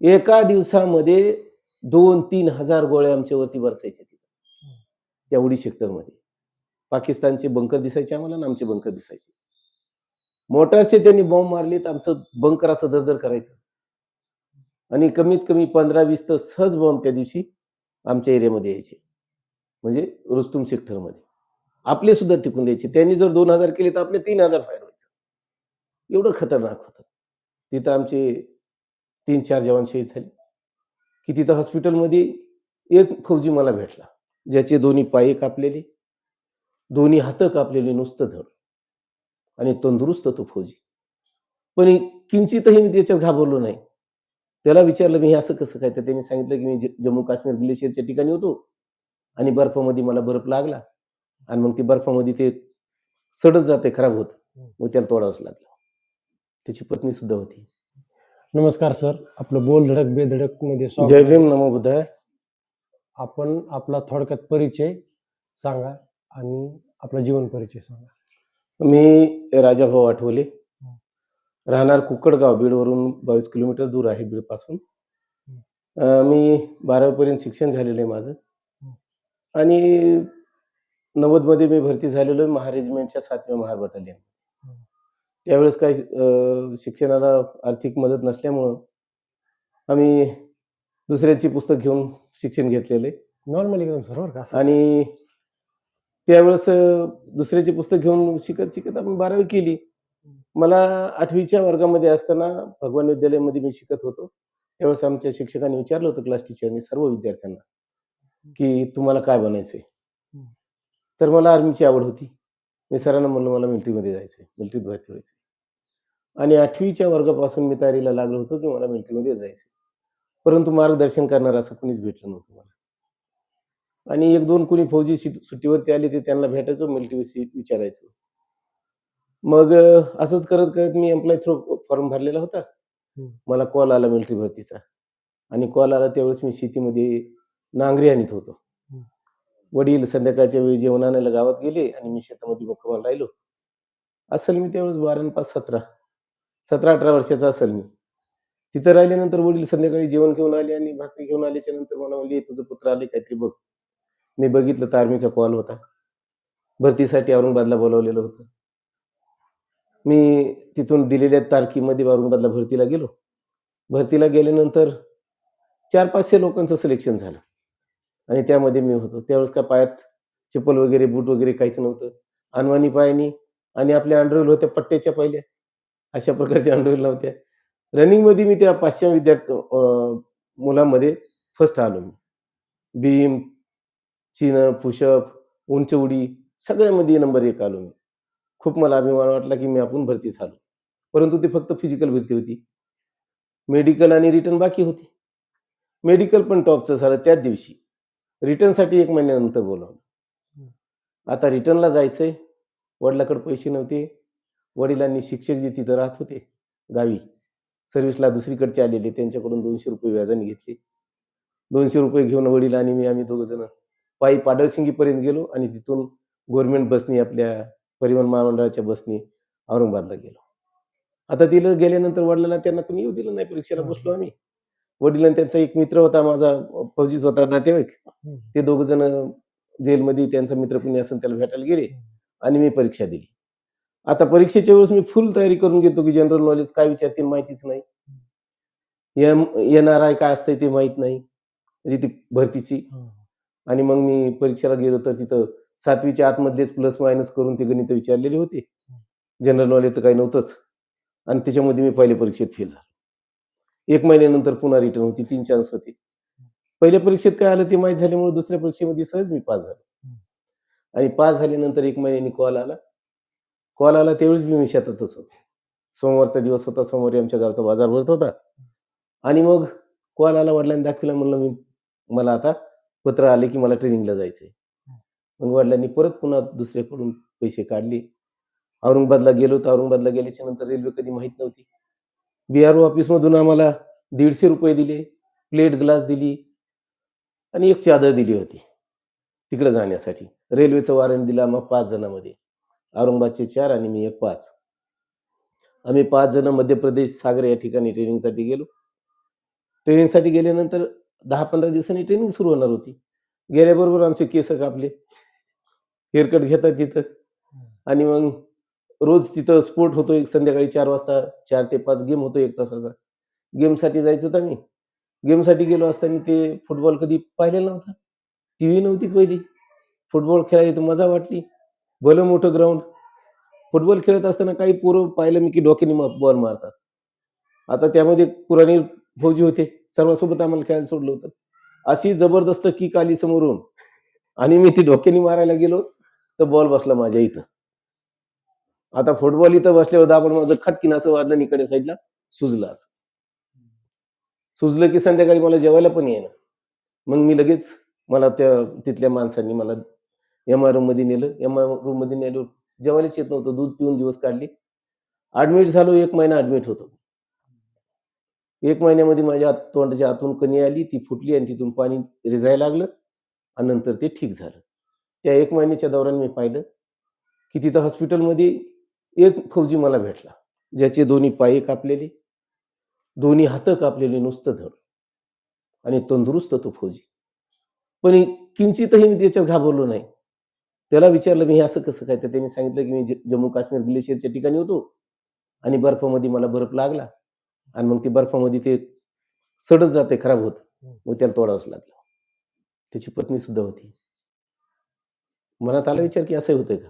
एका दिवसामध्ये दोन तीन हजार गोळ्या आमच्यावरती बरसायचे तिथे. त्या उडी सेक्टरमध्ये पाकिस्तानचे बंकर दिसायचे आम्हाला ना आमचे बंकर दिसायचे. मोटारचे त्यांनी बॉम्ब मारले तर आमचं बंकर असं दरदर करायचं. आणि कमीत कमी पंधरा वीस तर सहज बॉम्ब त्या दिवशी आमच्या एरियामध्ये यायचे. म्हणजे रुस्तुम सेक्टरमध्ये आपले सुद्धा टिकून द्यायचे. त्यांनी जर दोन हजार केले तर आपले तीन हजार फायर व्हायचं. एवढं खतरनाक होतं. तिथं आमचे तीन चार जवान शहीद झाले. की तिथं हॉस्पिटलमध्ये एक फौजी मला भेटला. ज्याचे दोन्ही पाय कापलेले दोन्ही हातं कापलेले नुसतं धड. आणि तंदुरुस्त तो फौजी. पण किंचितही मी त्याच्यात घाबरलो नाही. त्याला विचारलं मी हे असं कसं काय? तर त्यांनी सांगितलं की मी जम्मू काश्मीर ग्लेशियरच्या ठिकाणी होतो आणि बर्फामध्ये मला बर्फ लागला आणि मग ते बर्फामध्ये ते सडत जाते खराब होत. मग त्याला तोडावंच लागलं. त्याची पत्नी सुद्धा होती. नमस्कार सर. आपलं बोल धडक बेधडकमध्ये स्वागत. जय. भीम नमो बुद्धाय. आपण आपला थोडक्यात परिचय सांगा आणि आपला जीवन परिचय सांगा. मी राजाभाऊ आठवले. राहणार कुकडगाव बीडवरून बावीस किलोमीटर दूर आहे बीडपासून अं, मी बारावीपर्यंत शिक्षण झालेलं आहे माझं. आणि नव्वदमध्ये मी भरती झालेलो आहे महारेजिमेंटच्या सातव्या महार बटालियन त्यावेळेस काही शिक्षणाला आर्थिक मदत नसल्यामुळं आम्ही दुसऱ्याची पुस्तक घेऊन शिक्षण घेतलेलं. नॉर्मल एकदम सर बरं का. आणि त्यावेळेस दुसऱ्याची पुस्तक घेऊन शिकत शिकत आपण बारावी केली. मला आठवीच्या वर्गामध्ये असताना भगवान विद्यालयामध्ये मी शिकत होतो. त्यावेळेस आमच्या शिक्षकांनी विचारलं होतं क्लास टीचरनी सर्व विद्यार्थ्यांना की तुम्हाला काय बनायचंय? तर मला आर्मीची आवड होती. मी सरांना म्हणलं मला मिलिटरीमध्ये जायचंय मिलिटरीत भरती व्हायचंय. आणि आठवीच्या वर्गापासून मी तयारीला लागलो होतो की मला मिलिटरीमध्ये जायचंय. परंतु मार्गदर्शन करणारं असं कुणीच भेटलं नव्हतं मला. आणि एक दोन कोणी फौजी सुट्टीवरती आले ते त्यांना भेटायचो मिलिटरी विचारायचो. मग असंच करत करत मी एम्प्लॉय थ्रू फॉर्म भरलेला होता. मला कॉल आला मिलिटरी भरतीचा. आणि कॉल आला त्यावेळेस मी शेतीमध्ये नांगरी आणत होतो. वडील संध्याकाळच्या वेळी जेवण आणायला गावात गेले आणि मी शेतामध्ये मुक्कामाला राहिलो. असेल मी त्यावेळेस बारा आणि पाच सतरा सतरा अठरा वर्षाचा असेल मी. तिथं राहिल्यानंतर वडील संध्याकाळी जेवण घेऊन आले आणि भाकरी घेऊन आल्याच्यानंतर मला म्हणले तुझं पुत्र आले काहीतरी बघ. मी बघितलं तर आर्मीचा कॉल होता. भरतीसाठी औरंगाबादला बोलावलेलं होतं. मी तिथून दिलेल्या तारखेमध्ये औरंगाबादला भरतीला गेलो. भरतीला गेल्यानंतर चार पाचशे लोकांचं सिलेक्शन झालं. आणि त्यामध्ये मी होतो. त्यावेळेस काय पायात चप्पल वगैरे बूट वगैरे काहीच नव्हतं. अनवानी पायानी आणि आपल्या अंडरवेल होत्या पट्ट्याच्या पहिल्या. अशा प्रकारच्या अंडरवेल नव्हत्या. रनिंगमध्ये मी त्या पाचशे विद्यार्थी मुलांमध्ये फर्स्ट आलो मी. भीम चिन पुशअप उंच उडी सगळ्यामध्ये नंबर एक आलो मी. खूप मला अभिमान वाटला की मी आपण भरती झालो परंतु ती फक्त फिजिकल भरती होती. मेडिकल आणि रिटर्न बाकी होती. मेडिकल पण टॉपचं झालं त्याच दिवशी. रिटर्नसाठी एक महिन्यानंतर बोलावलं. आता रिटर्नला जायचंय. वडिलाकडे पैसे नव्हते. वडिलांनी शिक्षक जे तिथं राहत होते गावी सर्व्हिसला दुसरीकडचे आलेले त्यांच्याकडून दोनशे रुपये व्याजाने घेतले. दोनशे रुपये घेऊन वडील आणि मी आम्ही दोघ जण पायी पाडळसिंगीपर्यंत गेलो आणि तिथून गव्हर्नमेंट बसनी आपल्या परिवहन महामंडळाच्या बसनी औरंगाबादला गेलो. आता तिला गेल्यानंतर वडिलांना त्यांना कोणी येऊ दिलं नाही परीक्षेला बसलो आम्ही. वडिलांना त्यांचा एक मित्र होता माझा फौजीच होता नातेवाईक. ते दोघ जण जेलमध्ये त्यांचा मित्र कोणी असेल त्याला भेटायला गेले आणि मी परीक्षा दिली. आता परीक्षेच्या वेळेस मी फुल तयारी करून गेलो की जनरल नॉलेज काय विचारतील माहितीच नाही. एन आर आय काय असतंय ते माहीत नाही. म्हणजे ती भरतीची. आणि मग मी परीक्षेला गेलो तर तिथं सातवीच्या आतमधलेच प्लस मायनस करून ते गणित विचारलेले होते. जनरल नॉलेज तर काही नव्हतंच. आणि त्याच्यामध्ये मी पहिल्या परीक्षेत फेल झालो. एक महिन्यानंतर पुन्हा रिटर्न होती तीन चान्स होते. पहिल्या परीक्षेत काय आलं ते माहीत झाल्यामुळे दुसऱ्या परीक्षेमध्ये सहज मी पास झालो. आणि पास झाल्यानंतर एक महिन्याने कॉल आला. कॉल आला त्यावेळेस मी मी शेतातच होते. सोमवारचा दिवस होता सोमवारी आमच्या गावचा बाजार भरत होता. आणि मग कॉल आला वडिलांनी दाखविला म्हणलं मी मला आता पत्र आले की मला ट्रेनिंगला जायचंय. मग वडिलांनी परत पुन्हा दुसऱ्याकडून पैसे काढले. औरंगाबादला गेलो तर औरंगाबादला गेल्याच्यानंतर रेल्वे कधी माहीत नव्हती. बी आर ओ ऑफिसमधून आम्हाला दीडशे रुपये दिले प्लेट ग्लास दिली आणि एक चादर दिली होती तिकडे जाण्यासाठी. रेल्वेचं वॉरंट दिलं मग पाच जणांमध्ये. औरंगाबादचे चार आणि मी एक पाच. आम्ही पाच जण मध्य प्रदेश सागर या ठिकाणी ट्रेनिंगसाठी गेलो. ट्रेनिंगसाठी गेल्यानंतर दहा पंधरा दिवसांनी ट्रेनिंग सुरू होणार होती. गेल्याबरोबर आमचे केस कापले. हेअरकट घेतात तिथं. आणि मग रोज तिथं स्पोर्ट होतो एक संध्याकाळी चार वाजता चार ते पाच गेम होतो एक तासाचा. गेमसाठी जायचं होतं आम्ही. गेमसाठी गेलो असताना ते फुटबॉल कधी पाहिलेला नव्हता. टी व्ही नव्हती पहिली. फुटबॉल खेळायला तर मजा वाटली. भलं मोठं ग्राउंड फुटबॉल खेळत असताना काही पोरं पाहिलं मी की डोक्याने बॉल मारतात. आता त्यामध्ये पुराणी फौजी होते. सर्वांसोबत आम्हाला खेळायला सोडलं होतं. अशी जबरदस्त किक आली समोरून. आणि मी ती डोक्याने मारायला गेलो तर बॉल बसला माझ्या इथं. आता फुटबॉल इथं बसल्यावर आपण माझं खटकिन असं वाजलं इकडे साईडला सुजलं असं. सुजलं की संध्याकाळी मला जेवायला पण येईना. मग मी लगेच मला त्या तिथल्या माणसांनी मला एम आरमध्ये नेलं. एम आर रूममध्ये नेलं जेवायलाच येत नव्हतं. दूध पिऊन दिवस काढले. ऍडमिट झालो एक महिना ऍडमिट होतो. एक महिन्यामध्ये माझ्या तोंडाच्या आतून कणी आली ती फुटली आणि तिथून पाणी रिजायला लागलं आणि नंतर ते ठीक झालं. त्या एक महिन्याच्या दौरान मी पाहिलं की तिथं हॉस्पिटलमध्ये एक फौजी मला भेटला. ज्याचे दोन्ही पाय कापलेले दोन्ही हात कापलेले नुसतं धड. आणि तंदुरुस्त तो फौजी. पण किंचितही मी त्याच्यात घाबरलो नाही. त्याला विचारलं मी हे असं कसं काय? तर त्यांनी सांगितलं की मी जम्मू काश्मीर ग्लेशियरच्या ठिकाणी होतो आणि बर्फामध्ये मला बर्फ लागला आणि मग ते बर्फामध्ये ते सडत जाते खराब होत. मग त्याला तोडावंच लागलं. त्याची पत्नी सुद्धा होती. मनात आला विचार की असं होतं का?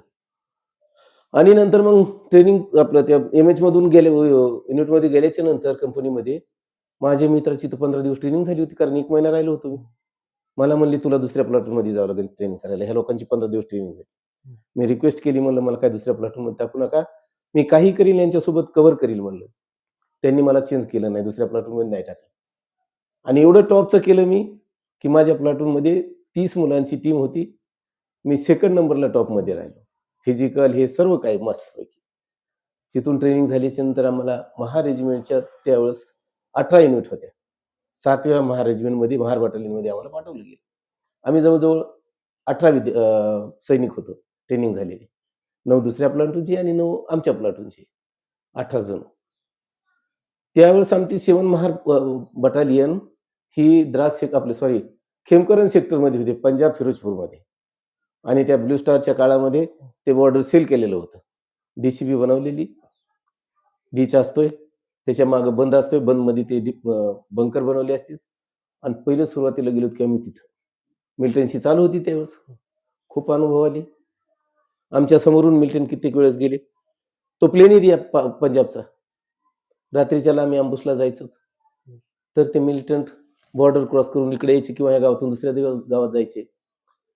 आणि नंतर मग ट्रेनिंग आपलं त्या एम एचमधून गेले युनिटमध्ये गेल्याच्यानंतर कंपनीमध्ये माझ्या मित्राची तर पंधरा दिवस ट्रेनिंग झाली होती कारण एक महिना राहिलो होतो मी. मला म्हणली तुला दुसऱ्या प्लॅटफॉर्ममध्ये जावं लागेल ट्रेनिंग करायला. ह्या लोकांची पंधरा दिवस ट्रेनिंग झाली. मी रिक्वेस्ट केली म्हणलं मला काय दुसऱ्या प्लॅटफॉर्ममध्ये टाकू नका. मी काही करील यांच्यासोबत कव्हर करील म्हणलं. त्यांनी मला चेंज केलं नाही दुसऱ्या प्लॅटफॉर्ममध्ये नाही टाकलं. आणि एवढं टॉपचं केलं मी की माझ्या प्लॅटफॉर्ममध्ये तीस मुलांची टीम होती. मी सेकंड नंबरला टॉपमध्ये राहिलो. फिजिकल हे सर्व काही मस्तपैकी तिथून ट्रेनिंग झाल्याच्यानंतर आम्हाला महारेजिमेंटच्या त्यावेळेस अठरा युनिट होत्या. सातव्या महारेजिमेंटमध्ये महार बटालियनमध्ये आम्हाला पाठवलं गेलं. आम्ही जवळजवळ अठरा विद्या सैनिक होतो. ट्रेनिंग झालेली. नऊ दुसऱ्या प्लाटूनची आणि नऊ आमच्या प्लाटूनची अठरा जण. त्यावेळेस आमची सेवन महार बटालियन ही द्रास सेक आपले सॉरी खेमकरन सेक्टरमध्ये होते पंजाब फिरोजपूरमध्ये आणि त्या ब्लू स्टारच्या काळामध्ये ते बॉर्डर सील केलेलं होतं. डीसीबी बनवलेली. डीच असतोय. त्याच्या मागं बंद असतोय. बंदमध्ये ते बंकर बनवले असतील आणि पहिलं सुरुवातीला गेलो की आम्ही तिथं. मिल्टनशी चालू होती त्यावेळेस. खूप अनुभव आले. आमच्या समोरून मिल्टन कित्येक वेळेस गेले. तो प्लेन एरिया पंजाबचा. रात्रीच्याला आम्ही अंबुसला जायचो. तर ते मिलिटंट बॉर्डर क्रॉस करून इकडे यायचे किंवा या गावातून दुसऱ्या दिवस गावात जायचे.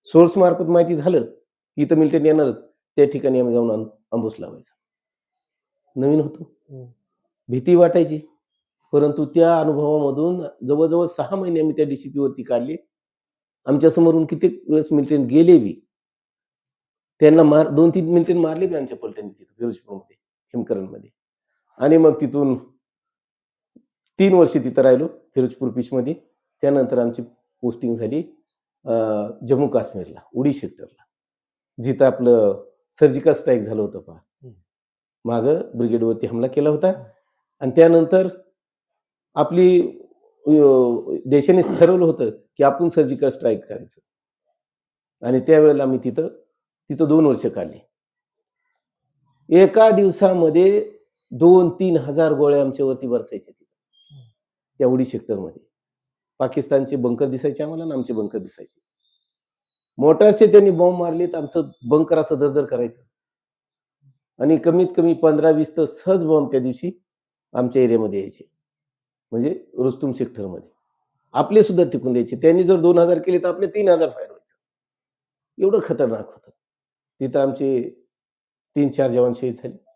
सोर्स मार्फत माहिती झालं की इथं मिलिटंट येणार त्या ठिकाणी आम्ही जाऊन अंबूस लावायचं. नवीन होतो. भीती वाटायची. परंतु त्या अनुभवामधून जवळजवळ सहा महिने आम्ही त्या डीसीपी वरती काढले. आमच्या समोरून कित्येक वेळेस मिलिटंट गेले बी. त्यांना मार दोन तीन मिलिटंट मारले बी आमच्या पलट्याने तिथं फिरोजपूरमध्ये खिमकरणमध्ये. आणि मग तिथून तीन वर्ष तिथं राहिलो फिरोजपूर पीचमध्ये. त्यानंतर आमची पोस्टिंग झाली. जम्मू काश्मीरला उडी सेक्टरला जिथं आपलं सर्जिकल स्ट्राईक झालं होतं पहा. मागं ब्रिगेडवरती हमला केला होता. आणि त्यानंतर आपली अं, देशानेच ठरवलं होतं की आपण सर्जिकल स्ट्राईक करायचं. आणि त्यावेळेला आम्ही तिथं तिथं दोन वर्ष काढली. एका दिवसामध्ये दोन तीन हजार गोळ्या आमच्यावरती बरसायचे तिथं. त्या उडी सेक्टरमध्ये पाकिस्तानचे बंकर दिसायचे आम्हाला ना आमचे बंकर दिसायचे. मोटारचे त्यांनी बॉम्ब मारले तर आमचं बंकर असं दरदर करायचं. आणि कमीत कमी पंधरा वीस तर सहज बॉम्ब त्या दिवशी आमच्या एरियामध्ये यायचे. म्हणजे रुस्तुम सेक्टरमध्ये आपले सुद्धा टिकून द्यायचे. त्यांनी जर दोन हजार केले तर आपले तीन हजार फायर व्हायचं. एवढं खतरनाक होतं. तिथं आमचे तीन चार जवान शहीद झाले.